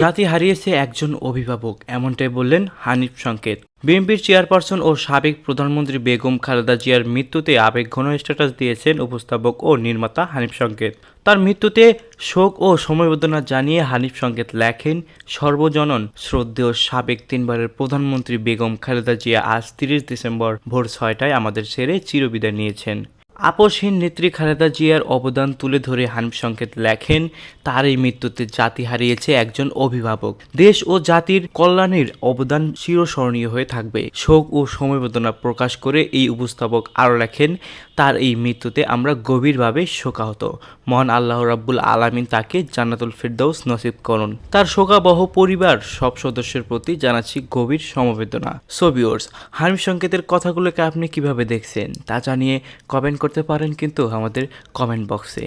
জাতি হারিয়েছে একজন অভিভাবক, এমনটাই বললেন হানিফ সংকেত। বিএনপির চেয়ারপারসন ও সাবেক প্রধানমন্ত্রী বেগম খালেদা জিয়ার মৃত্যুতে আবেগঘন স্ট্যাটাস দিয়েছেন উপস্থাপক ও নির্মাতা হানিফ সংকেত। তার মৃত্যুতে শোক ও সমবেদনা জানিয়ে হানিফ সংকেত লেখেন, সর্বজনন শ্রদ্ধেয় সাবেক তিনবারের প্রধানমন্ত্রী বেগম খালেদা জিয়া আজ তিরিশ ডিসেম্বর ভোর ছয়টায় আমাদের ছেড়ে চিরবিদায় নিয়েছেন। আপসহীন নেত্রী খালেদা জিয়ার অবদান তুলে ধরে হানিফ সংকেত লেখেন, তার এই মৃত্যুতে জাতি হারিয়েছে একজন অভিভাবক। দেশ ও জাতির কল্যাণের অবদান চিরস্মরণীয় হয়ে থাকবে। শোক ও সমবেদনা প্রকাশ করে এই উপস্থাপক আরও লেখেন, তার এই মৃত্যুতে আমরা গভীরভাবে শোকাহত। মহান আল্লাহ রাব্বুল আলামিন তাকে জান্নাতুল ফিরদৌস নসিব করুন। তার শোকাবহ পরিবার সব সদস্যের প্রতি জানাচ্ছি গভীর সমবেদনা। সোবিওর্স হানিফ সংকেতের কথাগুলোকে আপনি কীভাবে দেখছেন তা জানিয়ে কমেন্ট করতে পারেন কিন্তু আমাদের কমেন্ট বক্সে